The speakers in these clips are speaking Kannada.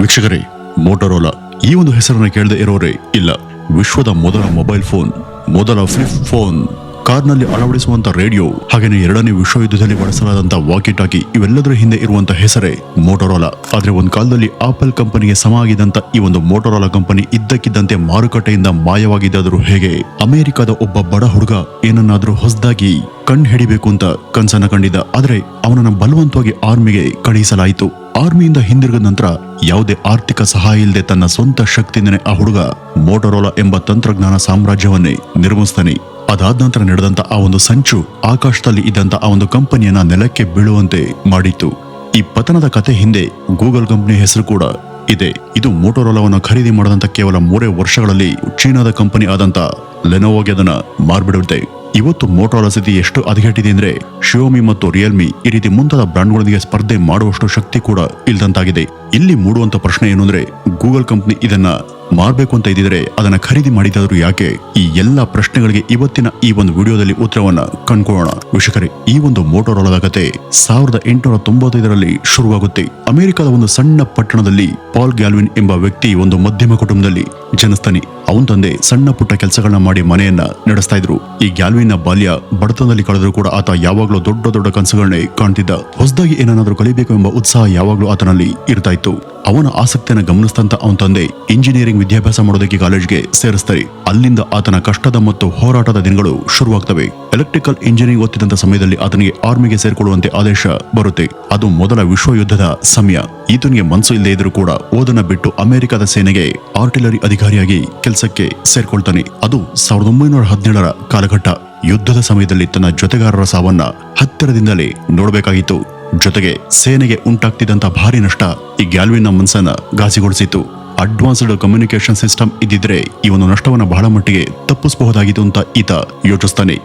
ವೀಕ್ಷಕರೇ ಮೋಟರೋಲಾ ಈ ಒಂದು ಹೆಸರನ್ನು ಕೇಳದೆ ಇರೋರೇ ಇಲ್ಲ. ವಿಶ್ವದ ಮೊದಲ ಮೊಬೈಲ್ ಫೋನ್ ಮೊದಲ ಫ್ಲಿಪ್ ಫೋನ್ ಕಾರ್ನಲ್ಲಿ ಅಳವಡಿಸುವಂತ ರೇಡಿಯೋ ಹಾಗೆಯೇ ಎರಡನೇ ವಿಶ್ವ ಯುದ್ಧದಲ್ಲಿ ಬಳಸಲಾದಂತ ವಾಕಿ ಟಾಕಿ ಇವೆಲ್ಲದರ ಹಿಂದೆ ಇರುವಂತ ಹೆಸರೇ ಮೋಟೋರೋಲಾ ಆದ್ರೆ ಒಂದು ಕಾಲದಲ್ಲಿ ಆಪಲ್ ಕಂಪನಿಗೆ ಸಮ ಆಗಿದ್ದಂತ ಈ ಒಂದು ಮೋಟೋರೋಲಾ ಕಂಪನಿ ಇದ್ದಕ್ಕಿದ್ದಂತೆ ಮಾರುಕಟ್ಟೆಯಿಂದ ಮಾಯವಾಗಿದ್ದಾದರೂ ಹೇಗೆ? ಅಮೆರಿಕದ ಒಬ್ಬ ಬಡ ಹುಡುಗ ಏನನ್ನಾದರೂ ಹೊಸದಾಗಿ ಕಣ್ ಹಿಡಿಬೇಕು ಅಂತ ಕನ್ಸನ್ನ ಕಂಡಿದ್ದ. ಆದರೆ ಅವನನ್ನು ಬಲವಂತವಾಗಿ ಆರ್ಮಿಗೆ ಕಳುಹಿಸಲಾಯಿತು. ಆರ್ಮಿಯಿಂದ ಹಿಂದಿರುಗಿದ ನಂತರ ಯಾವುದೇ ಆರ್ಥಿಕ ಸಹಾಯ ಇಲ್ಲದೆ ತನ್ನ ಸ್ವಂತ ಶಕ್ತಿಯಿಂದನೇ ಆ ಹುಡುಗ ಮೋಟರೋಲಾ ಎಂಬ ತಂತ್ರಜ್ಞಾನ ಸಾಮ್ರಾಜ್ಯವನ್ನೇ ನಿರ್ಮಿಸ್ತಾನೆ. ಅದಾದ ನಂತರ ನಡೆದಂತ ಆ ಒಂದು ಸಂಚು ಆಕಾಶದಲ್ಲಿ ಇದ್ದಂತ ಆ ಒಂದು ಕಂಪನಿಯನ್ನ ನೆಲಕ್ಕೆ ಬೀಳುವಂತೆ ಮಾಡಿತ್ತು. ಈ ಪತನದ ಕತೆ ಹಿಂದೆ ಗೂಗಲ್ ಕಂಪನಿ ಹೆಸರು ಕೂಡ ಇದೆ. ಇದು ಮೋಟೋರೋಲಾವನ್ನು ಖರೀದಿ ಮಾಡದಂತ ಕೇವಲ ಮೂರೇ ವರ್ಷಗಳಲ್ಲಿ ಚೀನಾದ ಕಂಪನಿ ಆದಂತ ಲೆನೋವಾಗೆ ಅದನ್ನ ಮಾರ್ಬಿಡುತ್ತೆ. ಇವತ್ತು ಮೋಟೋರೋಲಾ ಸ್ಥಿತಿ ಎಷ್ಟು ಹದಗೆಟ್ಟಿದೆ ಅಂದ್ರೆ ಶಿಯೋಮಿ ಮತ್ತು ರಿಯಲ್ಮಿ ಈ ರೀತಿ ಮುಂತಾದ ಬ್ರಾಂಡ್ಗಳೊಂದಿಗೆ ಸ್ಪರ್ಧೆ ಮಾಡುವಷ್ಟು ಶಕ್ತಿ ಕೂಡ ಇಲ್ದಂತಾಗಿದೆ. ಇಲ್ಲಿ ಮೂಡುವಂತ ಪ್ರಶ್ನೆ ಏನು ಅಂದ್ರೆ ಗೂಗಲ್ ಕಂಪ್ನಿ ಇದನ್ನ ಮಾರ್ಬೇಕು ಅಂತ ಇದ್ದಿದ್ರೆ ಅದನ್ನು ಖರೀದಿ ಮಾಡಿದಾದ್ರು ಯಾಕೆ? ಈ ಎಲ್ಲ ಪ್ರಶ್ನೆಗಳಿಗೆ ಇವತ್ತಿನ ಈ ಒಂದು ವಿಡಿಯೋದಲ್ಲಿ ಉತ್ತರವನ್ನು ಕಂಡುಕೊಳ್ಳೋಣ. ವೀಕ್ಷಕರೇ, ಈ ಒಂದು ಮೋಟೋರೋಲದ ಕತೆ ಸಾವಿರದ ಎಂಟುನೂರ ತೊಂಬತ್ತೈದರಲ್ಲಿ ಶುರುವಾಗುತ್ತೆ. ಅಮೆರಿಕದ ಒಂದು ಸಣ್ಣ ಪಟ್ಟಣದಲ್ಲಿ ಪಾಲ್ ಗ್ಯಾಲ್ವಿನ್ ಎಂಬ ವ್ಯಕ್ತಿ ಒಂದು ಮಧ್ಯಮ ಕುಟುಂಬದಲ್ಲಿ ಜನಿಸ್ತಾನೆ ಅವನ ತಂದೆ ಸಣ್ಣ ಪುಟ್ಟ ಕೆಲಸಗಳನ್ನ ಮಾಡಿ ಮನೆಯನ್ನ ನಡೆಸ್ತಾ ಇದ್ರು. ಈ ಗ್ಯಾಲ್ವಿನ್ನ ಬಾಲ್ಯ ಬಡತನದಲ್ಲಿ ಕಳೆದರೂ ಕೂಡ ಆತ ಯಾವಾಗಲೂ ದೊಡ್ಡ ದೊಡ್ಡ ಕನಸುಗಳನ್ನೇ ಕಾಣ್ತಿದ್ದ. ಹೊಸದಾಗಿ ಏನನ್ನಾದರೂ ಕಲಿಬೇಕು ಎಂಬ ಉತ್ಸಾಹ ಯಾವಾಗಲೂ ಆತನಲ್ಲಿ ಇರ್ತಾ ಇತ್ತು. ಅವನ ಆಸಕ್ತಿಯನ್ನು ಗಮನಿಸಿದಂತ ಅವನ ತಂದೆ ಇಂಜಿನಿಯರಿಂಗ್ ವಿದ್ಯಾಭ್ಯಾಸ ಮಾಡೋದಕ್ಕೆ ಕಾಲೇಜ್ಗೆ ಸೇರಿಸ್ತಾರೆ. ಅಲ್ಲಿಂದ ಆತನ ಕಷ್ಟದ ಮತ್ತು ಹೋರಾಟದ ದಿನಗಳು ಶುರುವಾಗ್ತವೆ. ಎಲೆಕ್ಟ್ರಿಕಲ್ ಇಂಜಿನಿಯರಿಂಗ್ ಓದ್ತಿದ್ದಂತ ಸಮಯದಲ್ಲಿ ಆತನಿಗೆ ಆರ್ಮಿಗೆ ಸೇರಿಕೊಳ್ಳುವಂತೆ ಆದೇಶ ಬರುತ್ತೆ. ಅದು ಮೊದಲ ವಿಶ್ವ ಯುದ್ಧದ ಸಮಯ. ಈತನಿಗೆ ಮನಸ್ಸು ಇಲ್ಲದೆ ಇದ್ರೂ ಕೂಡ ಓದನ್ನ ಬಿಟ್ಟು ಅಮೆರಿಕದ ಸೇನೆಗೆ ಆರ್ಟಿಲರಿ ಅಧಿಕಾರಿಯಾಗಿ ಕೆಲಸಕ್ಕೆ ಸೇರ್ಕೊಳ್ತಾನೆ. ಅದು ಸಾವಿರದ ಒಂಬೈನೂರ ಹದಿನೇಳರ ಕಾಲಘಟ್ಟ. ಯುದ್ಧದ ಸಮಯದಲ್ಲಿ ತನ್ನ ಜೊತೆಗಾರರ ಸಾವನ್ನ ಹತ್ತಿರದಿಂದಲೇ ನೋಡಬೇಕಾಗಿತ್ತು. ಜೊತೆಗೆ ಸೇನೆಗೆ ಉಂಟಾಗ್ತಿದ್ದಂಥ ಭಾರಿ ನಷ್ಟ ಈ ಗ್ಯಾಲ್ವಿನ್ನ ಮನಸ್ಸನ್ನ ಗಾಸಿಗೊಳಿಸಿತ್ತು ಅಡ್ವಾನ್ಸ್ಡ್ ಕಮ್ಯುನಿಕೇಶನ್ ಸಿಸ್ಟಮ್ ಇದ್ದಿದ್ರೆ ಈ ಒಂದು ನಷ್ಟವನ್ನ ಬಹಳ ಮಟ್ಟಿಗೆ ತಪ್ಪಿಸಬಹುದಾಗಿತ್ತು ಅಂತ ಈತ ಯೋಚಿಸ್ತಾನೆ.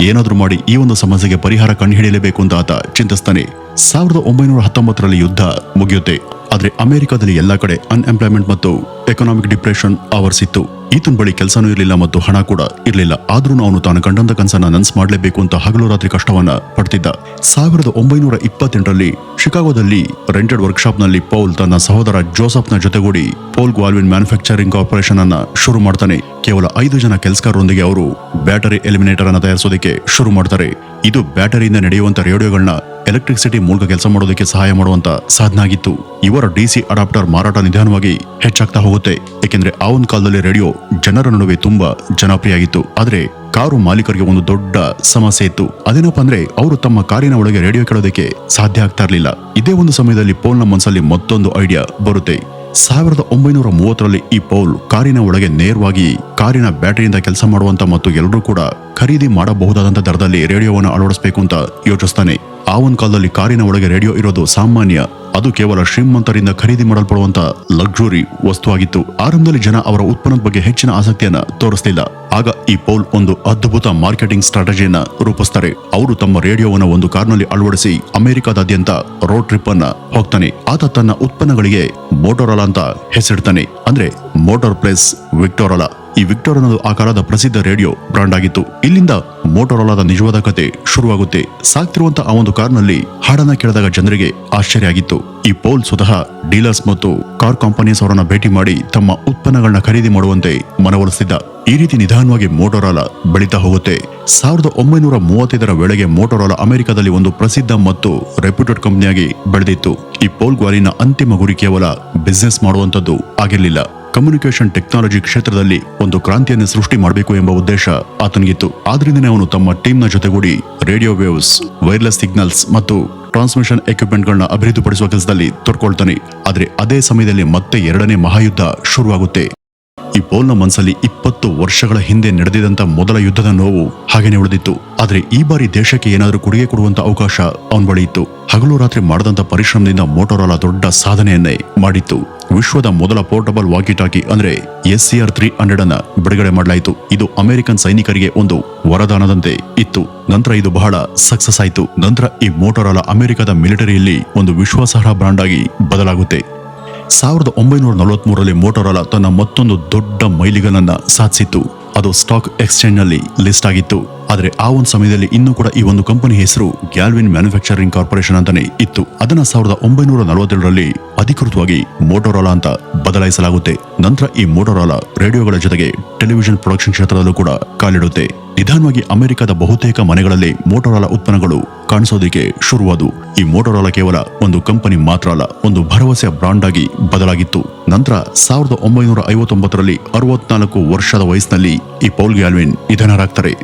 ಏನಾದರೂ ಮಾಡಿ ಈ ಒಂದು ಸಮಸ್ಯೆಗೆ ಪರಿಹಾರ ಕಂಡುಹಿಡಿಯಲೇಬೇಕು ಅಂತ ಆತ ಚಿಂತಿಸ್ತಾನೆ. ಸಾವಿರದ ಒಂಬೈನೂರ ಹತ್ತೊಂಬತ್ತರಲ್ಲಿ ಯುದ್ಧ ಮುಗಿಯುತ್ತೆ. ಆದ್ರೆ ಅಮೆರಿಕದಲ್ಲಿ ಎಲ್ಲ ಕಡೆ ಅನ್ಎಂಪ್ಲಾಯ್ಮೆಂಟ್ ಮತ್ತು ಎಕನಾಮಿಕ್ ಡಿಪ್ರೆಷನ್ ಆವರಿಸಿತ್ತು. ಈತನ ಬಳಿ ಕೆಲಸನೂ ಇರಲಿಲ್ಲ ಮತ್ತು ಹಣ ಕೂಡ ಇರಲಿಲ್ಲ. ಆದ್ರೂ ಅವನು ತಾನು ಕಂಡಂತ ಕನಸನ್ನ ನನ್ಸ್ ಮಾಡಲೇಬೇಕು ಅಂತ ಹಗಲು ರಾತ್ರಿ ಕಷ್ಟವನ್ನ ಪಡ್ತಿದ್ದ. ಸಾವಿರದ ಒಂಬೈನೂರ ಇಪ್ಪತ್ತೆಂಟರಲ್ಲಿ ಶಿಕಾಗೋದಲ್ಲಿ ರೆಂಟೆಡ್ ವರ್ಕ್ಶಾಪ್ನಲ್ಲಿ ಪೌಲ್ ತನ್ನ ಸಹೋದರ ಜೋಸಫ್ನ ಜೊತೆಗೂಡಿ ಪೌಲ್ ಗ್ವಾಲ್ವಿನ್ ಮ್ಯಾನುಫ್ಯಾಕ್ಚರಿಂಗ್ ಕಾರ್ಪೊರೇಷನ್ ಅನ್ನ ಶುರು ಮಾಡ್ತಾನೆ. ಕೇವಲ ಐದು ಜನ ಕೆಲಸಗಾರರೊಂದಿಗೆ ಅವರು ಬ್ಯಾಟರಿ ಎಲಿಮಿನೇಟರ್ ಅನ್ನು ತಯಾರಿಸೋದಕ್ಕೆ ಶುರು ಮಾಡ್ತಾರೆ. ಇದು ಬ್ಯಾಟರಿಯಿಂದ ನಡೆಯುವಂಥ ರೇಡಿಯೋಗಳನ್ನ ಎಲೆಕ್ಟ್ರಿಸಿಟಿ ಮೂಲಕ ಕೆಲಸ ಮಾಡೋದಕ್ಕೆ ಸಹಾಯ ಮಾಡುವಂತ ಸಾಧನ ಆಗಿತ್ತು ಇವರ ಡಿಸಿ ಅಡಾಪ್ಟರ್ ಮಾರಾಟ ನಿಧಾನವಾಗಿ ಹೆಚ್ಚಾಗ್ತಾ ಹೋಗುತ್ತೆ. ಏಕೆಂದ್ರೆ ಆ ಒಂದು ಕಾಲದಲ್ಲಿ ರೇಡಿಯೋ ಜನರ ನಡುವೆ ತುಂಬಾ ಜನಪ್ರಿಯ ಆಗಿತ್ತು ಆದ್ರೆ ಕಾರು ಮಾಲೀಕರಿಗೆ ಒಂದು ದೊಡ್ಡ ಸಮಸ್ಯೆ ಇತ್ತು. ಅದೇನಪ್ಪ ಅಂದ್ರೆ ಅವರು ತಮ್ಮ ಕಾರಿನ ಒಳಗೆ ರೇಡಿಯೋ ಕೇಳೋದಕ್ಕೆ ಸಾಧ್ಯ ಆಗ್ತಾ ಇರಲಿಲ್ಲ. ಇದೇ ಒಂದು ಸಮಯದಲ್ಲಿ ಪೋಲ್ನ ಮನಸ್ಸಲ್ಲಿ ಮತ್ತೊಂದು ಐಡಿಯಾ ಬರುತ್ತೆ. ಸಾವಿರದ ಒಂಬೈನೂರ ಮೂವತ್ತರಲ್ಲಿ ಈ ಪೌಲ್ ಕಾರಿನ ಒಳಗೆ ನೇರವಾಗಿ ಕಾರಿನ ಬ್ಯಾಟರಿಯಿಂದ ಕೆಲಸ ಮಾಡುವಂತ ಮತ್ತು ಎಲ್ಲರೂ ಕೂಡ ಖರೀದಿ ಮಾಡಬಹುದಾದಂತ ದರದಲ್ಲಿ ರೇಡಿಯೋವನ್ನು ಅಳವಡಿಸಬೇಕು ಅಂತ ಯೋಚಿಸ್ತಾನೆ. ಆ ಒಂದು ಕಾಲದಲ್ಲಿ ಕಾರಿನ ಒಳಗೆ ರೇಡಿಯೋ ಇರೋದು ಸಾಮಾನ್ಯ. ಅದು ಕೇವಲ ಶ್ರೀಮಂತರಿಂದ ಖರೀದಿ ಮಾಡಲ್ಪಡುವಂತ ಲಕ್ಸುರಿ ವಸ್ತುವಾಗಿತ್ತು. ಆರಂಭದಲ್ಲಿ ಜನ ಅವರ ಉತ್ಪನ್ನದ ಬಗ್ಗೆ ಹೆಚ್ಚಿನ ಆಸಕ್ತಿಯನ್ನ ತೋರಿಸಲಿಲ್ಲ. ಆಗ ಈ ಪೌಲ್ ಒಂದು ಅದ್ಭುತ ಮಾರ್ಕೆಟಿಂಗ್ ಸ್ಟ್ರಾಟಜಿಯನ್ನ ರೂಪಿಸ್ತಾರೆ. ಅವರು ತಮ್ಮ ರೇಡಿಯೋವನ್ನು ಒಂದು ಕಾರ್ನಲ್ಲಿ ಅಳವಡಿಸಿ ಅಮೆರಿಕಾದಾದ್ಯಂತ ರೋಡ್ ಟ್ರಿಪ್ ಅನ್ನ ಹೋಗ್ತಾನೆ. ಆತ ತನ್ನ ಉತ್ಪನ್ನಗಳಿಗೆ ಮೋಟೋರಲಾ ಅಂತ ಹೆಸರಿಡ್ತಾನೆ. ಅಂದ್ರೆ ಮೋಟಾರ್ ಪ್ಲೇಸ್ ವಿಕ್ಟೋರಲಾ. ಈ ವಿಕ್ಟೋರ್ ಅನ್ನೋದು ಆ ಕಾಲದ ಪ್ರಸಿದ್ಧ ರೇಡಿಯೋ ಬ್ರಾಂಡ್ ಆಗಿತ್ತು ಇಲ್ಲಿಂದ ಮೋಟೋರೋಲಾದ ನಿಜವಾದ ಕತೆ ಶುರುವಾಗುತ್ತೆ. ಸಾಕ್ತಿರುವಂತಹ ಆ ಒಂದು ಕಾರ್ನಲ್ಲಿ ಹಾಡನ್ನ ಕೇಳಿದಾಗ ಜನರಿಗೆ ಆಶ್ಚರ್ಯ ಆಗಿತ್ತು. ಈ ಪೋಲ್ ಸ್ವತಃ ಡೀಲರ್ಸ್ ಮತ್ತು ಕಾರ್ ಕಂಪನೀಸ್ ಅವರನ್ನ ಭೇಟಿ ಮಾಡಿ ತಮ್ಮ ಉತ್ಪನ್ನಗಳನ್ನ ಖರೀದಿ ಮಾಡುವಂತೆ ಮನವೊಲಿಸಿದ್ದ ಈ ರೀತಿ ನಿಧಾನವಾಗಿ ಮೋಟೋರಾಲ ಬೆಳೀತಾ ಹೋಗುತ್ತೆ. ಸಾವಿರದ ಒಂಬೈನೂರ ಮೂವತ್ತೈದರ ವೇಳೆಗೆ ಮೋಟೋರಾಲ ಅಮೆರಿಕದಲ್ಲಿ ಒಂದು ಪ್ರಸಿದ್ಧ ಮತ್ತು ರೆಪ್ಯೂಟೆಡ್ ಕಂಪನಿಯಾಗಿ ಬೆಳೆದಿತ್ತು. ಈ ಪೋಲ್ ಗ್ವಾಲಿನ ಅಂತಿಮ ಗುರಿ ಕೇವಲ ಬಿಸ್ನೆಸ್ ಮಾಡುವಂತದ್ದು ಆಗಿರಲಿಲ್ಲ. ಕಮ್ಯುನಿಕೇಶನ್ ಟೆಕ್ನಾಲಜಿ ಕ್ಷೇತ್ರದಲ್ಲಿ ಒಂದು ಕ್ರಾಂತಿಯನ್ನು ಸೃಷ್ಟಿ ಮಾಡಬೇಕು ಎಂಬ ಉದ್ದೇಶ ಆತನಿಗಿತ್ತು. ಆದ್ರಿಂದನೇ ಅವನು ತಮ್ಮ ಟೀಮ್ನ ಜೊತೆಗೂಡಿ ರೇಡಿಯೋ ವೇವ್ಸ್, ವೈರ್ಲೆಸ್ ಸಿಗ್ನಲ್ಸ್ ಮತ್ತು ಟ್ರಾನ್ಸ್ಮಿಷನ್ ಎಕ್ವಿಪ್ಮೆಂಟ್ಗಳನ್ನ ಅಭಿವೃದ್ಧಿಪಡಿಸುವ ಕೆಲಸದಲ್ಲಿ ತೊಡ್ಕೊಳ್ತಾನೆ. ಆದರೆ ಅದೇ ಸಮಯದಲ್ಲಿ ಮತ್ತೆ ಎರಡನೇ ಮಹಾಯುದ್ಧ ಶುರುವಾಗುತ್ತೆ. ಪೌಲ್ನ ಮನಸ್ಸಲ್ಲಿ ಇಪ್ಪತ್ತು ವರ್ಷಗಳ ಹಿಂದೆ ನಡೆದಿದಂತ ಮೊದಲ ಯುದ್ಧದ ನೋವು ಹಾಗೇನೆ ಉಳಿದಿತ್ತು. ಆದರೆ ಈ ಬಾರಿ ದೇಶಕ್ಕೆ ಏನಾದರೂ ಕೊಡುಗೆ ಕೊಡುವಂತ ಅವಕಾಶ ಅವನ ಬಳಿ ಇತ್ತು. ಹಗಲು ರಾತ್ರಿ ಮಾಡದಂತ ಪರಿಶ್ರಮದಿಂದ ಮೋಟೋರಾಲ ದೊಡ್ಡ ಸಾಧನೆಯನ್ನೇ ಮಾಡಿತ್ತು. ವಿಶ್ವದ ಮೊದಲ ಪೋರ್ಟಬಲ್ ವಾಕಿ ಟಾಕಿ ಅಂದ್ರೆ S C R three hundred ಅನ್ನ ಬಿಡುಗಡೆ ಮಾಡಲಾಯಿತು. ಇದು ಅಮೆರಿಕನ್ ಸೈನಿಕರಿಗೆ ಒಂದು ವರದಾನದಂತೆ ಇತ್ತು. ನಂತರ ಇದು ಬಹಳ ಸಕ್ಸಸ್ ಆಯಿತು. ನಂತರ ಈ ಮೋಟೋರಾಲ ಅಮೆರಿಕದ ಮಿಲಿಟರಿಯಲ್ಲಿ ಒಂದು ವಿಶ್ವಾಸಾರ್ಹ ಬ್ರಾಂಡ್ ಆಗಿ ಬದಲಾಗುತ್ತೆ. ಸಾವಿರದ ಒಂಬೈನೂರ ನಲವತ್ಮೂರರಲ್ಲಿ ಮೋಟೋರೋಲಾ ತನ್ನ ಮತ್ತೊಂದು ದೊಡ್ಡ ಮೈಲಿಗಲನ್ನು ಸಾಧಿಸಿತ್ತು. ಅದು ಸ್ಟಾಕ್ ಎಕ್ಸ್ಚೇಂಜ್ನಲ್ಲಿ ಲಿಸ್ಟ್ ಆಗಿತ್ತು. ಆದ್ರೆ ಆ ಒಂದು ಸಮಯದಲ್ಲಿ ಇನ್ನೂ ಕೂಡ ಈ ಒಂದು ಕಂಪನಿ ಹೆಸರು ಗ್ಯಾಲ್ವಿನ್ ಮ್ಯಾನುಫ್ಯಾಕ್ಚರಿಂಗ್ ಕಾರ್ಪೊರೇಷನ್ ಅಂತಾನೆ ಇತ್ತು. ಅದನ್ನ ಸಾವಿರದ ಒಂಬೈನೂರ ನಲವತ್ತೇಳರಲ್ಲಿ ಅಧಿಕೃತವಾಗಿ ಮೋಟೋರೋಲಾ ಅಂತ ಬದಲಾಯಿಸಲಾಗುತ್ತೆ. ನಂತರ ಈ ಮೋಟೋರೋಲಾ ರೇಡಿಯೋಗಳ ಜೊತೆಗೆ ಟೆಲಿವಿಷನ್ ಪ್ರೊಡಕ್ಷನ್ ಕ್ಷೇತ್ರದಲ್ಲೂ ಕೂಡ ಕಾಲಿಡುತ್ತೆ. ನಿಧಾನವಾಗಿ ಅಮೆರಿಕದ ಬಹುತೇಕ ಮನೆಗಳಲ್ಲಿ ಮೋಟೋರಾಲ ಉತ್ಪನ್ನಗಳು ಕಾಣಿಸೋದಕ್ಕೆ ಶುರುವಾದವು ಈ ಮೋಟೋರಾಲ ಕೇವಲ ಒಂದು ಕಂಪನಿ ಮಾತ್ರ ಅಲ್ಲ, ಒಂದು ಭರವಸೆಯ ಬ್ರಾಂಡ್ ಆಗಿ ಬದಲಾಗಿತ್ತು. ನಂತರ ಸಾವಿರದ ಒಂಬೈನೂರ ಐವತ್ತೊಂಬತ್ತರಲ್ಲಿ ಅರವತ್ನಾಲ್ಕು ವರ್ಷದ ವಯಸ್ಸಿನಲ್ಲಿ ಈ ಪೌಲ್ ಗ್ಯಾಲ್ವಿನ್ ನಿಧನರಾಗ್ತಾರೆ.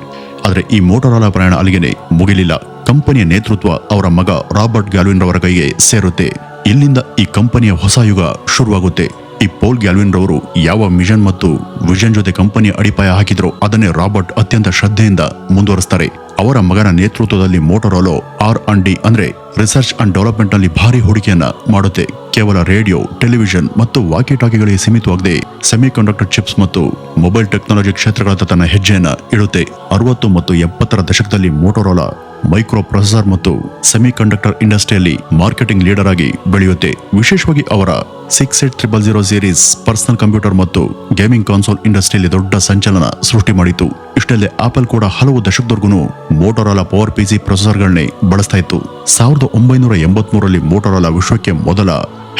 ಆದರೆ ಈ ಮೋಟೋರಾಲ ಪ್ರಯಾಣ ಅಲ್ಲಿಗೆನೆ ಮುಗಿಲಿಲ್ಲ. ಕಂಪನಿಯ ನೇತೃತ್ವ ಅವರ ಮಗ ರಾಬರ್ಟ್ ಗ್ಯಾಲ್ವಿನ್ ರವರ ಕೈಗೆ ಸೇರುತ್ತೆ. ಇಲ್ಲಿಂದ ಈ ಕಂಪನಿಯ ಹೊಸ ಯುಗ ಶುರುವಾಗುತ್ತೆ. ಈ ಪೋಲ್ ಗ್ಯಾಲ್ವಿನ್ ರವರು ಯಾವ ಮಿಷನ್ ಮತ್ತು ವಿಷನ್ ಜೊತೆ ಕಂಪನಿ ಅಡಿಪಾಯ ಹಾಕಿದ್ರು ಅದನ್ನೇ ರಾಬರ್ಟ್ ಅತ್ಯಂತ ಶ್ರದ್ಧೆಯಿಂದ ಮುಂದುವರಿಸ್ತಾರೆ. ಅವರ ಮಗನ ನೇತೃತ್ವದಲ್ಲಿ ಮೋಟೋರೋಲೋ ಆರ್ ಅಂಡ್ ಡಿ ಅಂದ್ರೆ ರಿಸರ್ಚ್ ಅಂಡ್ ಡೆವಲಪ್ಮೆಂಟ್ನಲ್ಲಿ ಭಾರಿ ಹೂಡಿಕೆಯನ್ನ ಮಾಡುತ್ತೆ. ಕೇವಲ ರೇಡಿಯೋ, ಟೆಲಿವಿಷನ್ ಮತ್ತು ವಾಕಿ ಟಾಕಿಗಳಿಗೆ ಸೀಮಿತವಾಗದೆ ಸೆಮಿ ಕಂಡಕ್ಟರ್ ಚಿಪ್ಸ್ ಮತ್ತು ಮೊಬೈಲ್ ಟೆಕ್ನಾಲಜಿ ಕ್ಷೇತ್ರಗಳತ್ತ ತನ್ನ ಹೆಜ್ಜೆಯನ್ನ ಇಡುತ್ತೆ. ಅರವತ್ತು ಮತ್ತು ಎಪ್ಪತ್ತರ ದಶಕದಲ್ಲಿ ಮೋಟೋರೋಲಾ ಮೈಕ್ರೋ ಪ್ರೊಸೆಸರ್ ಮತ್ತು ಸೆಮಿ ಕಂಡಕ್ಟರ್ ಇಂಡಸ್ಟ್ರಿಯಲ್ಲಿ ಮಾರ್ಕೆಟಿಂಗ್ ಲೀಡರ್ ಆಗಿ ಬೆಳೆಯುತ್ತೆ. ವಿಶೇಷವಾಗಿ ಅವರ six eight triple zero series personal computer ಮತ್ತು ಗೇಮಿಂಗ್ ಕಾನ್ಸೋಲ್ ಇಂಡಸ್ಟ್ರಿಯಲ್ಲಿ ದೊಡ್ಡ ಸಂಚಲನ ಸೃಷ್ಟಿ ಮಾಡಿತು ಇಷ್ಟಲ್ಲೇ ಆಪಲ್ ಕೂಡ ಹಲವು ದಶಕದವರೆಗೂ ಮೋಟೋರಾಲ ಪವರ್ ಪಿಜಿ ಪ್ರೊಸೆಸರ್ಗಳನ್ನೇ ಬಳಸ್ತಾ ಇತ್ತು. ಸಾವಿರದ ಒಂಬೈನೂರ ಎಂಬತ್ಮೂರರಲ್ಲಿ ಮೋಟೋರಾಲ ವಿಶ್ವಕ್ಕೆ ಮೊದಲ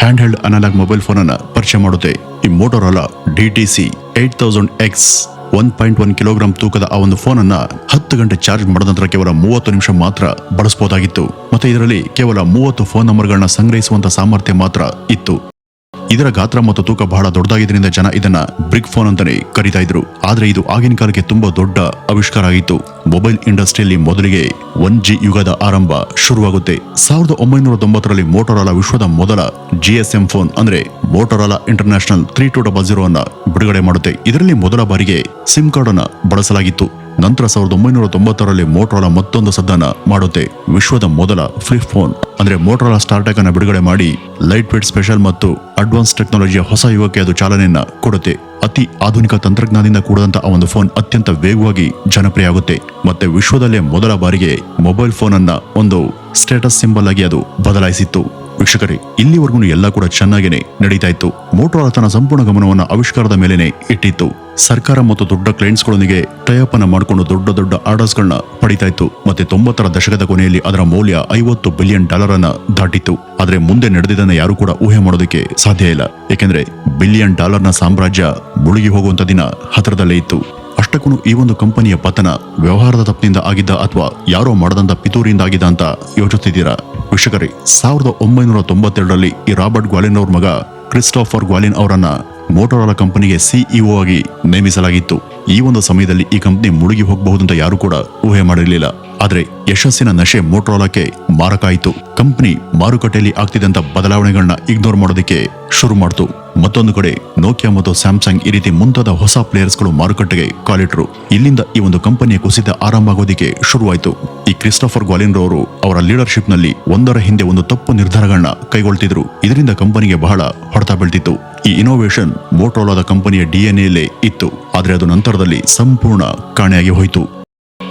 handheld analog mobile phone ಅನ್ನು ಪರಿಚಯ ಮಾಡುತ್ತೆ. ಈ Motorola D T C eight thousand X one point one kilogram ತೂಕದ ಆ ಒಂದು ಫೋನ್ ಅನ್ನ ಹತ್ತು ಗಂಟೆ ಚಾರ್ಜ್ ಮಾಡಿದ ನಂತರ ಕೇವಲ ಮೂವತ್ತು ನಿಮಿಷ ಮಾತ್ರ ಬಳಸಬಹುದಾಗಿತ್ತು ಮತ್ತೆ ಇದರಲ್ಲಿ ಕೇವಲ ಮೂವತ್ತು ಫೋನ್ ನಂಬರ್ಗಳನ್ನ ಸಂಗ್ರಹಿಸುವಂತ ಸಾಮರ್ಥ್ಯ ಮಾತ್ರ ಇತ್ತು. ಇದರ ಗಾತ್ರ ಮತ್ತು ತೂಕ ಬಹಳ ದೊಡ್ಡದಾಗಿದ್ದರಿಂದ ಜನ ಇದನ್ನ ಬ್ರಿಕ್ ಫೋನ್ ಅಂತಾನೆ ಕರೀತಾ ಇದ್ರು. ಆದ್ರೆ ಇದು ಆಗಿನ ಕಾಲಕ್ಕೆ ತುಂಬಾ ದೊಡ್ಡ ಆವಿಷ್ಕಾರ ಆಗಿತ್ತು. ಮೊಬೈಲ್ ಇಂಡಸ್ಟ್ರಿಯಲ್ಲಿ ಮೊದಲಿಗೆ ಒನ್ ಜಿ ಯುಗದ ಆರಂಭ ಶುರುವಾಗುತ್ತೆ. ಸಾವಿರದ ಒಂಬೈನೂರ ತೊಂಬತ್ತರಲ್ಲಿ ಮೋಟೋರಾಲಾ ವಿಶ್ವದ ಮೊದಲ ಜಿಎಸ್ಎಂ ಫೋನ್ ಅಂದ್ರೆ Motorola international three two double zero ಅನ್ನ ಬಿಡುಗಡೆ ಮಾಡುತ್ತೆ. ಇದರಲ್ಲಿ ಮೊದಲ ಬಾರಿಗೆ ಸಿಮ್ ಕಾರ್ಡ್ ಅನ್ನ ಬಳಸಲಾಗಿತ್ತು. ನಂತರ ಸಾವಿರದ ಒಂಬೈನೂರ ತೊಂಬತ್ತರಲ್ಲಿ ಮೋಟ್ರೋಲಾ ಮತ್ತೊಂದು ಸದ್ದನ್ನ ಮಾಡುತ್ತೆ. ವಿಶ್ವದ ಮೊದಲ ಫ್ಲಿಪ್ ಫೋನ್ ಅಂದ್ರೆ ಮೋಟ್ರೋಲಾ ಸ್ಟಾರ್ಟ್ಯಾಕ್ ಅನ್ನ ಬಿಡುಗಡೆ ಮಾಡಿ ಲೈಟ್ ವೇಟ್ ಸ್ಪೆಷಲ್ ಮತ್ತು ಅಡ್ವಾನ್ಸ್ ಟೆಕ್ನಾಲಜಿಯ ಹೊಸ ಯುಗಕ್ಕೆ ಅದು ಚಾಲನೆಯನ್ನ ಕೊಡುತ್ತೆ. ಅತಿ ಆಧುನಿಕ ತಂತ್ರಜ್ಞಾನದಿಂದ ಕೂಡಿದಂತ ಆ ಒಂದು ಫೋನ್ ಅತ್ಯಂತ ವೇಗವಾಗಿ ಜನಪ್ರಿಯ ಆಗುತ್ತೆ. ಮತ್ತೆ ವಿಶ್ವದಲ್ಲೇ ಮೊದಲ ಬಾರಿಗೆ ಮೊಬೈಲ್ ಫೋನ್ ಅನ್ನ ಒಂದು ಸ್ಟೇಟಸ್ ಸಿಂಬಲ್ ಆಗಿ ಅದು ಬದಲಾಯಿಸಿತ್ತು. ವೀಕ್ಷಕರೇ, ಇಲ್ಲಿವರೆಗೂ ಎಲ್ಲ ಕೂಡ ಚೆನ್ನಾಗಿನೇ ನಡೀತಾ ಇತ್ತು. ಮೋಟೋರ ತನ್ನ ಸಂಪೂರ್ಣ ಗಮನವನ್ನು ಆವಿಷ್ಕಾರದ ಮೇಲೆನೆ ಇಟ್ಟಿತ್ತು. ಸರ್ಕಾರ ಮತ್ತು ದೊಡ್ಡ ಕ್ಲೈಂಟ್ಸ್ಗಳೊಂದಿಗೆ ಟೈಅಪ್ ಅನ್ನು ಮಾಡಿಕೊಂಡು ದೊಡ್ಡ ದೊಡ್ಡ ಆರ್ಡರ್ಸ್ಗಳನ್ನ ಪಡಿತಾ ಇತ್ತು. ಮತ್ತೆ ತೊಂಬತ್ತರ ದಶಕದ ಕೊನೆಯಲ್ಲಿ ಅದರ ಮೌಲ್ಯ ಐವತ್ತು ಬಿಲಿಯನ್ ಡಾಲರ್ ಅನ್ನ ದಾಟಿತ್ತು. ಆದರೆ ಮುಂದೆ ನಡೆದಿದ್ದನ್ನ ಯಾರು ಕೂಡ ಊಹೆ ಮಾಡೋದಕ್ಕೆ ಸಾಧ್ಯ ಇಲ್ಲ. ಏಕೆಂದ್ರೆ ಬಿಲಿಯನ್ ಡಾಲರ್ನ ಸಾಮ್ರಾಜ್ಯ ಮುಳುಗಿ ಹೋಗುವಂತ ದಿನ ಹತ್ತಿರದಲ್ಲೇ ಇತ್ತು. ಅಷ್ಟಕ್ಕೂ ಈ ಒಂದು ಕಂಪನಿಯ ಪತನ ವ್ಯವಹಾರದ ತಪ್ಪಿನಿಂದ ಆಗಿದ್ದ ಅಥವಾ ಯಾರೋ ಮಾಡದಂತ ಪಿತೂರಿಯಿಂದ ಆಗಿದ್ದ ಅಂತ ಯೋಚಿಸ್ತಿದ್ದೀರಾ? ವೀಕ್ಷಕರೇ, ಸಾವಿರದ ಒಂಬೈನೂರ ತೊಂಬತ್ತೆರಡರಲ್ಲಿ ಈ ರಾಬರ್ಟ್ ಗ್ವಾಲಿನ್ ಅವ್ರ ಮಗ ಕ್ರಿಸ್ಟೋಫರ್ ಗ್ವಾಲಿನ್ ಅವರನ್ನ ಮೋಟೋರೋಲಾ ಕಂಪನಿಗೆ ಸಿಇಒ ಆಗಿ ನೇಮಿಸಲಾಗಿತ್ತು. ಈ ಒಂದು ಸಮಯದಲ್ಲಿ ಈ ಕಂಪನಿ ಮುಳುಗಿ ಹೋಗಬಹುದು ಅಂತ ಯಾರು ಕೂಡ ಊಹೆ ಮಾಡಿರಲಿಲ್ಲ. ಆದ್ರೆ ಯಶಸ್ಸಿನ ನಶೆ ಮೋಟ್ರೋಲಾಕ್ಕೆ ಮಾರಕ ಆಯಿತು ಕಂಪನಿ ಮಾರುಕಟ್ಟೆಯಲ್ಲಿ ಆಗ್ತಿದ್ದಂಥ ಬದಲಾವಣೆಗಳನ್ನ ಇಗ್ನೋರ್ ಮಾಡೋದಕ್ಕೆ ಶುರು ಮಾಡ್ತು. ಮತ್ತೊಂದು ಕಡೆ ನೋಕಿಯಾ ಮತ್ತು ಸ್ಯಾಮ್ಸಂಗ್ ಈ ರೀತಿ ಮುಂತಾದ ಹೊಸ ಪ್ಲೇಯರ್ಸ್ಗಳು ಮಾರುಕಟ್ಟೆಗೆ ಕಾಲಿಟ್ರು. ಇಲ್ಲಿಂದ ಈ ಒಂದು ಕಂಪನಿಯ ಕುಸಿತ ಆರಂಭ ಆಗೋದಕ್ಕೆ ಶುರುವಾಯಿತು. ಈ ಕ್ರಿಸ್ಟೋಫರ್ ಗ್ವಾಲಿನ್ ರವರು ಅವರ ಲೀಡರ್ಶಿಪ್ನಲ್ಲಿ ಒಂದರ ಹಿಂದೆ ಒಂದು ತಪ್ಪು ನಿರ್ಧಾರಗಳನ್ನ ಕೈಗೊಳ್ತಿದ್ರು. ಇದರಿಂದ ಕಂಪನಿಗೆ ಬಹಳ ಹೊಡೆತ ಬೀಳ್ತಿತ್ತು. ಈ ಇನೋವೇಷನ್ ಮೋಟೋಲಾದ ಕಂಪನಿಯ ಡಿಎನ್ಎಲ್ಲೇ ಇತ್ತು. ಆದರೆ ಅದು ನಂತರದಲ್ಲಿ ಸಂಪೂರ್ಣ ಕಾಣೆಯಾಗಿ ಹೋಯಿತು.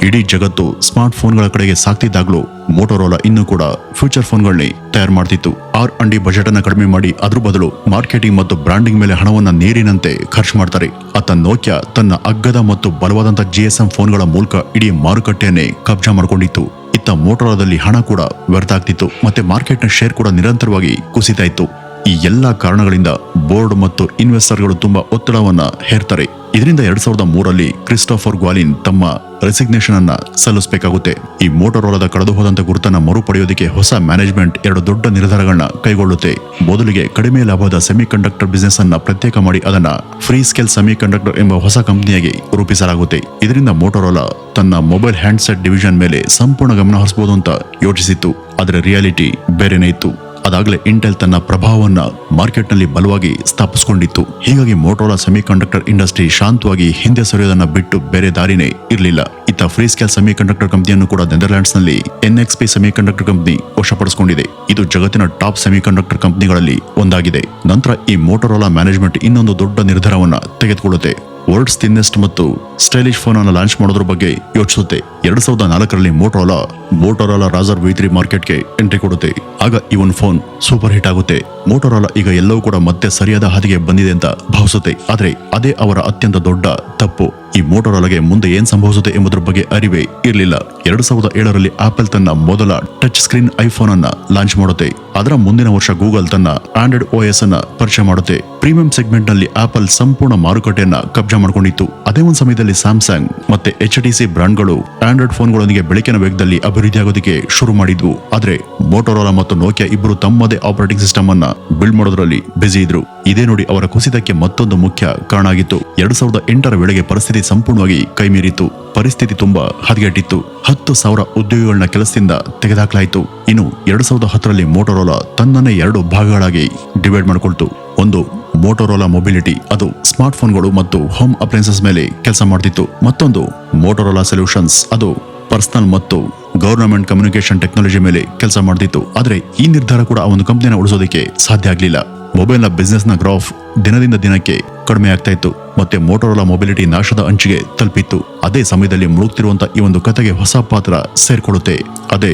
ಇಡೀ ಜಗತ್ತು ಸ್ಮಾರ್ಟ್ ಫೋನ್ಗಳ ಕಡೆಗೆ ಸಾಕ್ತಿದ್ದಾಗಲೂ ಮೋಟೋರೋಲಾ ಇನ್ನೂ ಕೂಡ ಫ್ಯೂಚರ್ ಫೋನ್ಗಳನ್ನೇ ತಯಾರು ಮಾಡ್ತಿತ್ತು. ಆರ್ ಅಂಡಿ ಬಜೆಟ್ ಅನ್ನ ಕಡಿಮೆ ಮಾಡಿ ಅದ್ರ ಬದಲು ಮಾರ್ಕೆಟಿಂಗ್ ಮತ್ತು ಬ್ರಾಂಡಿಂಗ್ ಮೇಲೆ ಹಣವನ್ನ ನೀರಿನಂತೆ ಖರ್ಚು ಮಾಡ್ತಾರೆ. ಆತ ನೋಕ್ಯಾ ತನ್ನ ಅಗ್ಗದ ಮತ್ತು ಬಲವಾದಂತ ಜಿಎಸ್ಎಂ ಫೋನ್ಗಳ ಮೂಲಕ ಇಡೀ ಮಾರುಕಟ್ಟೆಯನ್ನೇ ಕಬ್ಜಾ ಮಾಡಿಕೊಂಡಿತ್ತು. ಇತ್ತ ಮೋಟೋರಾದಲ್ಲಿ ಹಣ ಕೂಡ ವ್ಯರ್ಥ ಆಗ್ತಿತ್ತು. ಮತ್ತೆ ಮಾರ್ಕೆಟ್ನ ಶೇರ್ ಕೂಡ ನಿರಂತರವಾಗಿ ಕುಸಿತಾ ಇತ್ತು. ಈ ಎಲ್ಲಾ ಕಾರಣಗಳಿಂದ ಬೋರ್ಡ್ ಮತ್ತು ಇನ್ವೆಸ್ಟರ್ಗಳು ತುಂಬಾ ಒತ್ತಡವನ್ನ ಹೇರ್ತಾರೆ. ಇದರಿಂದ ಎರಡ್ ಸಾವಿರದ ಮೂರಲ್ಲಿ ಕ್ರಿಸ್ಟೋಫರ್ ಗ್ವಾಲಿನ್ ತಮ್ಮ ರೆಸಿಗ್ನೇಷನ್ ಅನ್ನ ಸಲ್ಲಿಸಬೇಕಾಗುತ್ತೆ. ಈ ಮೋಟರೋಲದ ಕಳೆದು ಹೋದಂತ ಗುರುತನ್ನ ಮರುಪಡೆಯೋದಕ್ಕೆ ಹೊಸ ಮ್ಯಾನೇಜ್ಮೆಂಟ್ ಎರಡು ದೊಡ್ಡ ನಿರ್ಧಾರಗಳನ್ನ ಕೈಗೊಳ್ಳುತ್ತೆ. ಮೊದಲಿಗೆ ಕಡಿಮೆ ಲಾಭದ ಸೆಮಿ ಕಂಡಕ್ಟರ್ ಬಿಸಿನೆಸ್ ಅನ್ನ ಪ್ರತ್ಯೇಕ ಮಾಡಿ ಅದನ್ನ ಫ್ರೀ ಸ್ಕೇಲ್ ಸೆಮಿ ಕಂಡಕ್ಟರ್ ಎಂಬ ಹೊಸ ಕಂಪನಿಯಾಗಿ ರೂಪಿಸಲಾಗುತ್ತೆ. ಇದರಿಂದ ಮೋಟರೋಲಾ ತನ್ನ ಮೊಬೈಲ್ ಹ್ಯಾಂಡ್ಸೆಟ್ ಡಿವಿಷನ್ ಮೇಲೆ ಸಂಪೂರ್ಣ ಗಮನ ಹರಿಸಬಹುದು ಅಂತ ಯೋಚಿಸಿತ್ತು. ಆದರೆ ರಿಯಾಲಿಟಿ ಬೇರೆನೇ ಇತ್ತು. ಅದಾಗಲೇ ಇಂಟೆಲ್ ತನ್ನ ಪ್ರಭಾವವನ್ನು ಮಾರ್ಕೆಟ್ನಲ್ಲಿ ಬಲವಾಗಿ ಸ್ಥಾಪಿಸಿಕೊಂಡಿತ್ತು. ಹೀಗಾಗಿ ಮೋಟೋರಾ ಸೆಮಿಕಂಡಕ್ಟರ್ ಇಂಡಸ್ಟ್ರಿ ಶಾಂತವಾಗಿ ಹಿಂದೆ ಸರಿಯೋದನ್ನು ಬಿಟ್ಟು ಬೇರೆ ದಾರಿನೇ ಇರಲಿಲ್ಲ. ಇತ್ತ ಫ್ರೀ ಸ್ಕೇಲ್ ಸೆಮಿಕಂಡಕ್ಟರ್ ಕಂಪನಿಯನ್ನು ಕೂಡ ನೆದರ್ಲ್ಯಾಂಡ್ಸ್ನಲ್ಲಿ ಎನ್ಎಕ್ಸ್ಪಿ ಸೆಮಿ ಕಂಡಕ್ಟರ್ ಕಂಪನಿ ವಶಪಡಿಸಿಕೊಂಡಿದೆ. ಇದು ಜಗತ್ತಿನ ಟಾಪ್ ಸೆಮಿಕಂಡಕ್ಟರ್ ಕಂಪನಿಗಳಲ್ಲಿ ಒಂದಾಗಿದೆ. ನಂತರ ಈ ಮೋಟೋರೋಲಾ ಮ್ಯಾನೇಜ್ಮೆಂಟ್ ಇನ್ನೊಂದು ದೊಡ್ಡ ನಿರ್ಧಾರವನ್ನು ತೆಗೆದುಕೊಳ್ಳುತ್ತೆ. ವರ್ಲ್ಡ್ಸ್ ಥಿನ್ನೆಸ್ಟ್ ಮತ್ತು ಸ್ಟೈಲಿಶ್ ಫೋನ್ ಅನ್ನು ಲಾಂಚ್ ಮಾಡೋದ್ರ ಬಗ್ಗೆ ಯೋಚಿಸುತ್ತೆ. ಎರಡ್ ಸಾವಿರದ ನಾಲ್ಕರಲ್ಲಿ ಮೋಟೋಲಾ ಮೋಟೋರೋಲಾ ರಾಜರ್ ತ್ರೀ ಮಾರ್ಕೆಟ್ಗೆ ಎಂಟ್ರಿ ಕೊಡುತ್ತೆ. ಆಗ ಈ ಒಂದು ಫೋನ್ ಸೂಪರ್ ಹಿಟ್ ಆಗುತ್ತೆ. ಮೋಟೋರೋಲಾ ಈಗ ಎಲ್ಲವೂ ಕೂಡ ಮತ್ತೆ ಸರಿಯಾದ ಹಾದಿಗೆ ಬಂದಿದೆ ಅಂತ ಭಾವಿಸುತ್ತೆ. ಆದ್ರೆ ಅದೇ ಅವರ ಅತ್ಯಂತ ದೊಡ್ಡ ತಪ್ಪು. ಈ ಮೋಟೋರೋಲಾಗೆ ಮುಂದೆ ಏನ್ ಸಂಭವಿಸುತ್ತೆ ಎಂಬುದರ ಬಗ್ಗೆ ಅರಿವೇ ಇರಲಿಲ್ಲ. ಎರಡ್ ಸಾವಿರದ ಏಳರಲ್ಲಿ ಆಪಲ್ ತನ್ನ ಮೊದಲ ಟಚ್ ಸ್ಕ್ರೀನ್ ಐಫೋನ್ ಅನ್ನ ಲಾಂಚ್ ಮಾಡುತ್ತೆ. ಅದರ ಮುಂದಿನ ವರ್ಷ ಗೂಗಲ್ ತನ್ನ ಆಂಡ್ರಾಯ್ಡ್ ಓಎಸ್ ಅನ್ನ ಪರಿಚಯ ಮಾಡುತ್ತೆ. ಪ್ರೀಮಿಯಂ ಸೆಗ್ಮೆಂಟ್ನಲ್ಲಿ ಆಪಲ್ ಸಂಪೂರ್ಣ ಮಾರುಕಟ್ಟೆಯನ್ನ ಕಬ್ಜಾ ಮಾಡಿಕೊಂಡಿತ್ತು. ಅದೇ ಒಂದು ಸಮಯದಲ್ಲಿ ಸ್ಯಾಮ್ಸಂಗ್ ಮತ್ತೆ ಎಚ್ ಟಿ ಸಿ ಬ್ರಾಂಡ್ಗಳು ಆಂಡ್ರಾಯ್ಡ್ ಫೋನ್ಗಳೊಂದಿಗೆ ಬೆಳಕಿನ ವೇಗದಲ್ಲಿ ಅಭಿವೃದ್ಧಿ ಆಗೋದಕ್ಕೆ ಶುರು ಮಾಡಿದ್ವು ಆದ್ರೆ ಮೋಟೋರೋಲಾ ಮತ್ತು ನೋಕಿಯಾ ಇಬ್ಬರು ತಮ್ಮದೇ ಆಪರೇಟಿಂಗ್ ಸಿಸ್ಟಮ್ ಅನ್ನ ಬಿಲ್ಡ್ ಮಾಡೋದ್ರಲ್ಲಿ ಬ್ಯುಸಿ ಇದ್ರು. ಇದೇ ನೋಡಿ ಅವರ ಕುಸಿತಕ್ಕೆ ಮತ್ತೊಂದು ಮುಖ್ಯ ಕಾರಣ ಆಗಿತ್ತು. ಎರಡ್ ಸಾವಿರದ ಎಂಟರ ವೇಳೆಗೆ ಪರಿಸ್ಥಿತಿ ಸಂಪೂರ್ಣವಾಗಿ ಕೈಮೀರಿತ್ತು. ಪರಿಸ್ಥಿತಿ ತುಂಬಾ ಹದಗೆಟ್ಟಿತ್ತು. ಹತ್ತು ಸಾವಿರ ಉದ್ಯೋಗಿಗಳನ್ನ ಕೆಲಸದಿಂದ ತೆಗೆದುಹಾಕಲಾಯಿತು ಇನ್ನು ಎರಡ್ ಸಾವಿರದ ಹತ್ತರಲ್ಲಿ ಮೋಟೋರೋಲಾ ತನ್ನನ್ನೇ ಎರಡು ಭಾಗಗಳಾಗಿ ಡಿವೈಡ್ ಮಾಡಿಕೊಳ್ತು. ಒಂದು ಮೋಟೋರೋಲಾ ಮೊಬಿಲಿಟಿ ಅದು ಸ್ಮಾರ್ಟ್ ಫೋನ್ಗಳು ಮತ್ತು ಹೋಮ್ ಅಪ್ಲೈನ್ಸಸ್ ಮೇಲೆ ಕೆಲಸ ಮಾಡ್ತಿತ್ತು. ಮತ್ತೊಂದು ಮೋಟೋರೋಲಾ ಸೊಲ್ಯೂಷನ್ಸ್ ಅದು ಪರ್ಸನಲ್ ಮತ್ತು ಗವರ್ನಮೆಂಟ್ ಕಮ್ಯುನಿಕೇಶನ್ ಟೆಕ್ನಾಲಜಿ ಮೇಲೆ ಕೆಲಸ ಮಾಡ್ತಿತ್ತು. ಆದರೆ ಈ ನಿರ್ಧಾರ ಕೂಡ ಆ ಒಂದು ಕಂಪನಿನ ಉಳಿಸೋದಕ್ಕೆ ಸಾಧ್ಯ ಆಗಲಿಲ್ಲ. ಮೊಬೈಲ್ನ ಬಿಸ್ನೆಸ್ನ ಗ್ರಾಫ್ ದಿನದಿಂದ ದಿನಕ್ಕೆ ಕಡಿಮೆ ಆಗ್ತಾ ಇತ್ತು. ಮತ್ತೆ ಮೋಟೋರೋಲಾ ಮೊಬಿಲಿಟಿ ನಾಶದ ಅಂಚಿಗೆ ತಲುಪಿತ್ತು. ಅದೇ ಸಮಯದಲ್ಲಿ ಮುಳುಗ್ತಿರುವಂತಹ ಈ ಒಂದು ಕಥೆಗೆ ಹೊಸ ಪಾತ್ರ ಸೇರ್ಕೊಳ್ಳುತ್ತೆ. ಅದೇ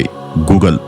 ಗೂಗಲ್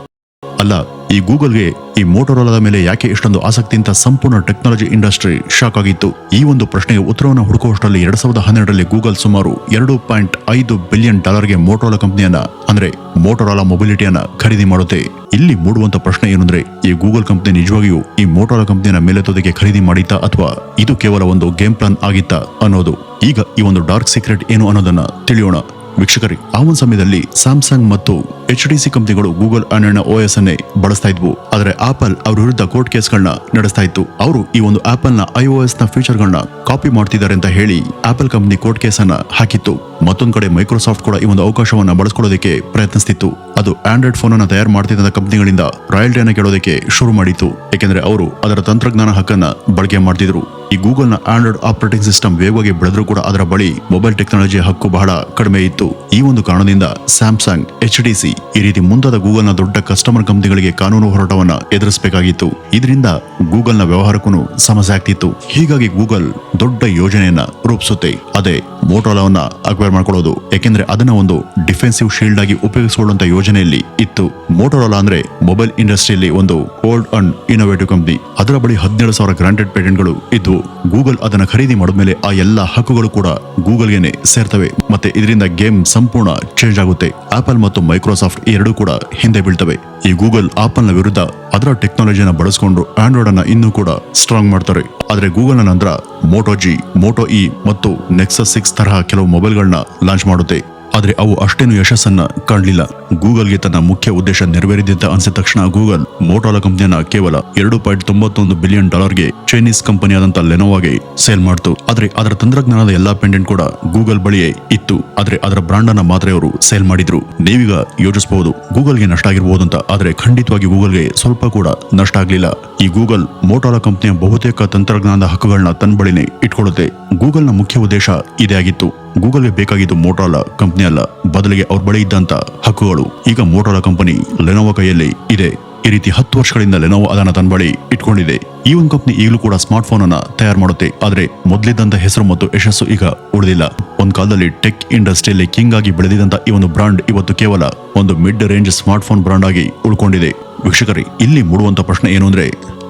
ಅಲ್ಲ, ಈ ಗೂಗಲ್ಗೆ ಈ ಮೋಟೋರೋಲಾದ ಮೇಲೆ ಯಾಕೆ ಇಷ್ಟೊಂದು ಆಸಕ್ತಿ ಅಂತ ಸಂಪೂರ್ಣ ಟೆಕ್ನಾಲಜಿ ಇಂಡಸ್ಟ್ರಿ ಶಾಕ್ ಆಗಿತ್ತು. ಈ ಒಂದು ಪ್ರಶ್ನೆಗೆ ಉತ್ತರವನ್ನು ಹುಡುಕುವಷ್ಟರಲ್ಲಿ ಎರಡ್ ಸಾವಿರದ ಹನ್ನೆರಡರಲ್ಲಿ ಗೂಗಲ್ ಸುಮಾರು ಎರಡು ಪಾಯಿಂಟ್ ಐದು ಬಿಲಿಯನ್ ಡಾಲರ್ಗೆ ಮೋಟೋರೋಲಾ ಕಂಪನಿಯನ್ನ, ಅಂದ್ರೆ ಮೋಟೋರೋಲಾ ಮೊಬಿಲಿಟಿಯನ್ನ ಖರೀದಿ ಮಾಡುತ್ತೆ. ಇಲ್ಲಿ ಮೂಡುವಂತ ಪ್ರಶ್ನೆ ಏನಂದ್ರೆ, ಈ ಗೂಗಲ್ ಕಂಪನಿ ನಿಜವಾಗಿಯೂ ಈ ಮೋಟೋರೋಲಾ ಕಂಪನಿಯನ್ನ ಮೇಲೆತ್ತೋದಕ್ಕೆ ಖರೀದಿ ಮಾಡಿತ್ತಾ ಅಥವಾ ಇದು ಕೇವಲ ಒಂದು ಗೇಮ್ ಪ್ಲಾನ್ ಆಗಿತ್ತಾ ಅನ್ನೋದು? ಈಗ ಈ ಒಂದು ಡಾರ್ಕ್ ಸೀಕ್ರೆಟ್ ಏನು ಅನ್ನೋದನ್ನ ತಿಳಿಯೋಣ. ವೀಕ್ಷಕರಿ, ಆ ಒಂದು ಸಮಯದಲ್ಲಿ ಸ್ಯಾಮ್ಸಂಗ್ ಮತ್ತು ಎಚ್ ಡಿ ಸಿ ಕಂಪನಿಗಳು ಗೂಗಲ್ ಆ್ಯಂಡ್ರೈನ್ ಓ ಎಸ್ ಅನ್ನೇ ಬಳಸ್ತಾ ಇದ್ವು. ಆದರೆ ಆಪಲ್ ಅವರ ವಿರುದ್ಧ ಕೋರ್ಟ್ ಕೇಸ್ಗಳನ್ನ ನಡೆಸ್ತಾ ಇತ್ತು. ಅವರು ಈ ಒಂದು ಆಪಲ್ನ ಐಒಎಸ್ನ ಫೀಚರ್ಗಳನ್ನ ಕಾಪಿ ಮಾಡ್ತಿದ್ದಾರೆ ಅಂತ ಹೇಳಿ ಆಪಲ್ ಕಂಪನಿ ಕೋರ್ಟ್ ಕೇಸ್ ಅನ್ನ ಹಾಕಿತ್ತು. ಮತ್ತೊಂದು ಕಡೆ ಮೈಕ್ರೋಸಾಫ್ಟ್ ಕೂಡ ಈ ಒಂದು ಅವಕಾಶವನ್ನ ಬಳಸ್ಕೊಳ್ಳೋದಕ್ಕೆ ಪ್ರಯತ್ನಿಸ್ತಿತ್ತು. ಅದು ಆಂಡ್ರಾಯ್ಡ್ ಫೋನ್ ಅನ್ನ ತಯಾರು ಮಾಡ್ತಿದ್ದ ಕಂಪನಿಗಳಿಂದ ರಾಯಲ್ಟಿಯನ್ನು ಕೇಳೋದಕ್ಕೆ ಶುರು ಮಾಡಿತ್ತು. ಏಕೆಂದ್ರೆ ಅವರು ಅದರ ತಂತ್ರಜ್ಞಾನ ಹಕ್ಕನ್ನ ಬಳಕೆ ಮಾಡ್ತಿದ್ರು. ಈ ಗೂಗಲ್ನ ಆಂಡ್ರಾಯ್ಡ್ ಆಪರೇಟಿಂಗ್ ಸಿಸ್ಟಮ್ ವೇಗವಾಗಿ ಬೆಳೆದ್ರೂ ಕೂಡ ಅದರ ಬಳಿ ಮೊಬೈಲ್ ಟೆಕ್ನಾಲಜಿ ಹಕ್ಕು ಬಹಳ ಕಡಿಮೆ ಇತ್ತು. ಈ ಒಂದು ಕಾರಣದಿಂದ ಸ್ಯಾಮ್ಸಂಗ್ ಎಚ್ ಡಿ ಸಿ ಈ ರೀತಿ ಮುಂತಾದ ಗೂಗಲ್ನ ದೊಡ್ಡ ಕಸ್ಟಮರ್ ಕಂಪನಿಗಳಿಗೆ ಕಾನೂನು ಹೋರಾಟವನ್ನ ಎದುರಿಸಬೇಕಾಗಿತ್ತು. ಇದರಿಂದ ಗೂಗಲ್ನ ವ್ಯವಹಾರಕ್ಕೂ ಸಮಸ್ಯೆ ಆಗ್ತಿತ್ತು. ಹೀಗಾಗಿ ಗೂಗಲ್ ದೊಡ್ಡ ಯೋಜನೆಯನ್ನ ರೂಪಿಸುತ್ತೆ. ಅದೇ ಮೋಟೋಲಾವನ್ನ ಅಕ್ವೈರ್ ಮಾಡ್ಕೊಳ್ಳೋದು. ಯಾಕೆಂದ್ರೆ ಅದನ್ನ ಒಂದು ಡಿಫೆನ್ಸಿವ್ ಶೀಲ್ಡ್ ಆಗಿ ಉಪಯೋಗಿಸಿಕೊಳ್ಳುವಂತ ಯೋಜನೆಯಲ್ಲಿ ಇತ್ತು. ಮೋಟೋರೋಲಾ ಅಂದ್ರೆ ಮೊಬೈಲ್ ಇಂಡಸ್ಟ್ರಿಯಲ್ಲಿ ಒಂದು ಓಲ್ಡ್ ಅಂಡ್ ಇನೋವೇಟಿವ್ ಕಂಪನಿ ಅದರ ಬಳಿ ಹದಿನೇಳು ಸಾವಿರ ಗ್ರಾಂಟೆಡ್ ಪೇಟೆಂಟ್ಗಳು ಇದ್ವು. ಗೂಗಲ್ ಅದನ್ನ ಖರೀದಿ ಮಾಡಿದ್ಮೇಲೆ ಆ ಎಲ್ಲಾ ಹಕ್ಕುಗಳು ಕೂಡ ಗೂಗಲ್ಗೆನೆ ಸೇರ್ತವೆ. ಮತ್ತೆ ಇದರಿಂದ ಗೇಮ್ ಸಂಪೂರ್ಣ ಚೇಂಜ್ ಆಗುತ್ತೆ. ಆಪಲ್ ಮತ್ತು ಮೈಕ್ರೋಸಾಫ್ಟ್ ಈ ಎರಡೂ ಕೂಡ ಹಿಂದೆ ಬೀಳ್ತವೆ. ಈ ಗೂಗಲ್ ಆಪಲ್ನ ವಿರುದ್ಧ ಅದರ ಟೆಕ್ನಾಲಜಿನ ಬಳಸಿಕೊಂಡು ಆಂಡ್ರಾಯ್ಡ್ ಅನ್ನ ಇನ್ನೂ ಕೂಡ ಸ್ಟ್ರಾಂಗ್ ಮಾಡ್ತಾರೆ. ಆದರೆ ಗೂಗಲ್ನ ನಂತರ ಮೋಟೋ ಜಿ ಮೋಟೋ ಇ ಮತ್ತು ನೆಕ್ಸಸ್ ಸಿಕ್ಸ್ ತರಹ ಕೆಲವು ಮೊಬೈಲ್ಗಳನ್ನ ಲಾಂಚ್ ಮಾಡುತ್ತೆ. ಆದ್ರೆ ಅವು ಅಷ್ಟೇನು ಯಶಸ್ಸನ್ನ ಕಾಣಲಿಲ್ಲ. ಗೂಗಲ್ಗೆ ತನ್ನ ಮುಖ್ಯ ಉದ್ದೇಶ ನೆರವೇರಿದಂತ ಅನಿಸಿದ ತಕ್ಷಣ ಗೂಗಲ್ ಮೋಟೋಲಾ ಕಂಪನಿಯನ್ನ ಕೇವಲ ಎರಡು ಪಾಯಿಂಟ್ ತೊಂಬತ್ತೊಂದು ಬಿಲಿಯನ್ ಡಾಲರ್ಗೆ ಚೈನೀಸ್ ಕಂಪನಿಯಾದಂತ ಲೆನೋವಾಗೆ ಸೇಲ್ ಮಾಡ್ತು. ಆದರೆ ಅದರ ತಂತ್ರಜ್ಞಾನದ ಎಲ್ಲಾ ಪೆಂಡೆಂಟ್ ಕೂಡ ಗೂಗಲ್ ಬಳಿಯೇ ಇತ್ತು. ಆದರೆ ಅದರ ಬ್ರಾಂಡ್ ಅನ್ನ ಮಾತ್ರ ಅವರು ಸೇಲ್ ಮಾಡಿದ್ರು. ನೀವೀಗ ಯೋಚಿಸಬಹುದು ಗೂಗಲ್ಗೆ ನಷ್ಟ ಆಗಿರಬಹುದು ಅಂತ. ಆದರೆ ಖಂಡಿತವಾಗಿ ಗೂಗಲ್ಗೆ ಸ್ವಲ್ಪ ಕೂಡ ನಷ್ಟ ಆಗಲಿಲ್ಲ. ಈ ಗೂಗಲ್ ಮೋಟೋಲಾ ಕಂಪನಿಯ ಬಹುತೇಕ ತಂತ್ರಜ್ಞಾನದ ಹಕ್ಕುಗಳನ್ನ ತನ್ನ ಬಳಿನೇ ಇಟ್ಕೊಳ್ಳುತ್ತೆ. ಗೂಗಲ್ನ ಮುಖ್ಯ ಉದ್ದೇಶ ಇದೇ ಆಗಿತ್ತು. ಗೂಗಲ್ಗೆ ಬೇಕಾಗಿದ್ದು ಮೋಟೋಲಾ ಕಂಪನಿ ಅಲ್ಲ, ಬದಲಿಗೆ ಅವ್ರ ಬಳಿ ಇದ್ದಂತ ಹಕ್ಕುಗಳು. ಈಗ ಮೋಟೋಲಾ ಕಂಪನಿ ಲೆನೋವಾ ಕೈಯಲ್ಲಿ ಇದೆ. ಈ ರೀತಿ ಹತ್ತು ವರ್ಷಗಳಿಂದ ಲೆನೋವಾ ಅದನ್ನ ತನ್ನ ಬಳಿ ಇಟ್ಕೊಂಡಿದೆ. ಈ ಒಂದು ಕಂಪನಿ ಈಗಲೂ ಕೂಡ ಸ್ಮಾರ್ಟ್ ಫೋನ್ ಅನ್ನ ತಯಾರು ಮಾಡುತ್ತೆ. ಆದ್ರೆ ಮೊದಲಿದ್ದಂತ ಹೆಸರು ಮತ್ತು ಯಶಸ್ಸು ಈಗ ಉಳಿದಿಲ್ಲ. ಒಂದ್ ಕಾಲದಲ್ಲಿ ಟೆಕ್ ಇಂಡಸ್ಟ್ರಿಯಲ್ಲಿ ಕಿಂಗ್ ಆಗಿ ಬೆಳೆದಿದ್ದಂತ ಈ ಒಂದು ಬ್ರಾಂಡ್ ಇವತ್ತು ಕೇವಲ ಒಂದು mid range smartphone brand ಆಗಿ ಉಳ್ಕೊಂಡಿದೆ. ವೀಕ್ಷಕರಿ, ಇಲ್ಲಿ ಮೂಡುವಂತ ಪ್ರಶ್ನೆ ಏನು ಅಂದ್ರೆ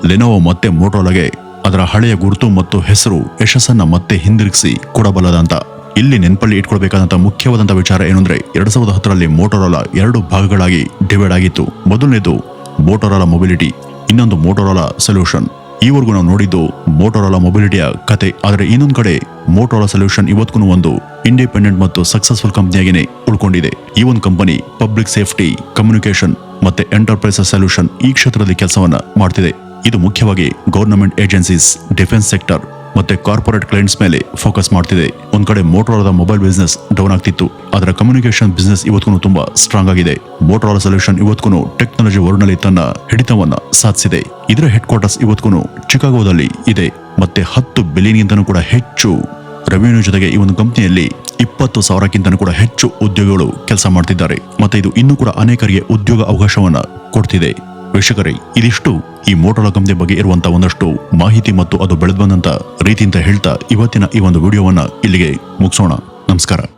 ಲೆನೋವೋ ಮತ್ತೆ ಮೋಟೋಲಾಗೆ ಅದರ ಹಳೆಯ ಗುರುತು ಮತ್ತು ಹೆಸರು ಯಶಸ್ಸನ್ನ ಮತ್ತೆ ಹಿಂದಿರುಗಿಸಿ ಕೊಡಬಲ್ಲದ ಅಂತ ಇಲ್ಲಿ ನೆನಪಲ್ಲಿ ಇಟ್ಕೊಳ್ಬೇಕಾದಂತ ಮುಖ್ಯವಾದಂತ ವಿಚಾರ ಏನಂದ್ರೆ ಎರಡ್ ಸಾವಿರದ ಹತ್ತರಲ್ಲಿ ಮೋಟೋರೋಲಾ ಎರಡು ಭಾಗಗಳಾಗಿ ಡಿವೈಡ್ ಆಗಿತ್ತು. ಮೊದಲನೇದು ಮೋಟೋರೋಲಾ ಮೊಬಿಲಿಟಿ ಇನ್ನೊಂದು ಮೋಟೋರೋಲಾ ಸೊಲ್ಯೂಷನ್ ಈವರೆಗೂ ನಾವು ನೋಡಿದ್ದು ಮೋಟೋರೋಲಾ ಮೊಬಿಲಿಟಿಯ ಕತೆ. ಆದರೆ ಇನ್ನೊಂದು ಕಡೆ ಮೋಟೋರೋಲಾ ಸೊಲ್ಯೂಷನ್ ಇವತ್ತಿಗೂ ಒಂದು ಇಂಡಿಪೆಂಡೆಂಟ್ ಮತ್ತು ಸಕ್ಸಸ್ಫುಲ್ ಕಂಪನಿಯಾಗಿನೇ ಉಳ್ಕೊಂಡಿದೆ. ಈ ಒಂದು ಕಂಪನಿ ಪಬ್ಲಿಕ್ ಸೇಫ್ಟಿ ಕಮ್ಯುನಿಕೇಶನ್ ಮತ್ತೆ ಎಂಟರ್ಪ್ರೈಸ್ ಸೊಲ್ಯೂಷನ್ ಈ ಕ್ಷೇತ್ರದಲ್ಲಿ ಕೆಲಸವನ್ನ ಮಾಡ್ತಿದೆ. ಇದು ಮುಖ್ಯವಾಗಿ ಗವರ್ನಮೆಂಟ್ ಏಜೆನ್ಸೀಸ್ ಡಿಫೆನ್ಸ್ ಸೆಕ್ಟರ್ ಮತ್ತೆ ಕಾರ್ಪೊರೇಟ್ ಕ್ಲೈಂಟ್ಸ್ ಮೇಲೆ ಫೋಕಸ್ ಮಾಡ್ತಿದೆ. ಒಂದ್ ಕಡೆ ಮೋಟೋರಾದ ಮೊಬೈಲ್ ಬಿಸ್ನೆಸ್ ಡೌನ್ ಆಗ್ತಿತ್ತು. ಅದರ ಕಮ್ಯುನಿಕೇಶನ್ ಬಿಸ್ನೆಸ್ ಇವತ್ತು ತುಂಬಾ ಸ್ಟ್ರಾಂಗ್ ಆಗಿದೆ. ಮೋಟೋರಾಲ ಸೊಲ್ಯೂಷನ್ ಇವತ್ತಿಗೂ ಟೆಕ್ನಾಲಜಿ ವರ್ಲ್ಡ್ನಲ್ಲಿ ತನ್ನ ಹಿಡಿತವನ್ನ ಸಾಧಿಸಿದೆ. ಇದರ ಹೆಡ್ ಕ್ವಾರ್ಟರ್ಸ್ ಇವತ್ತಿಗೂ ಚಿಕಾಗೋದಲ್ಲಿ ಇದೆ. ಮತ್ತೆ ಹತ್ತು ಬಿಲಿಯನ್ಗಿಂತನೂ ಕೂಡ ಹೆಚ್ಚು ರೆವಿನ್ಯೂ ಜೊತೆಗೆ ಈ ಒಂದು ಕಂಪನಿಯಲ್ಲಿ ಇಪ್ಪತ್ತು ಸಾವಿರಕ್ಕಿಂತನೂ ಕೂಡ ಹೆಚ್ಚು ಉದ್ಯೋಗಿಗಳು ಕೆಲಸ ಮಾಡ್ತಿದ್ದಾರೆ. ಮತ್ತೆ ಇದು ಇನ್ನೂ ಕೂಡ ಅನೇಕರಿಗೆ ಉದ್ಯೋಗ ಅವಕಾಶವನ್ನ ಕೊಡ್ತಿದೆ. ವೀಕ್ಷಕರೇ, ಇದಿಷ್ಟು ಈ ಮೋಟೋರ ಕಂಪನಿ ಬಗ್ಗೆ ಇರುವಂತಹ ಒಂದಷ್ಟು ಮಾಹಿತಿ ಮತ್ತು ಅದು ಬೆಳೆದು ಬಂದಂತ ರೀತಿಯಿಂದ ಹೇಳ್ತಾ ಇವತ್ತಿನ ಈ ಒಂದು ವಿಡಿಯೋವನ್ನ ಇಲ್ಲಿಗೆ ಮುಗಿಸೋಣ. ನಮಸ್ಕಾರ.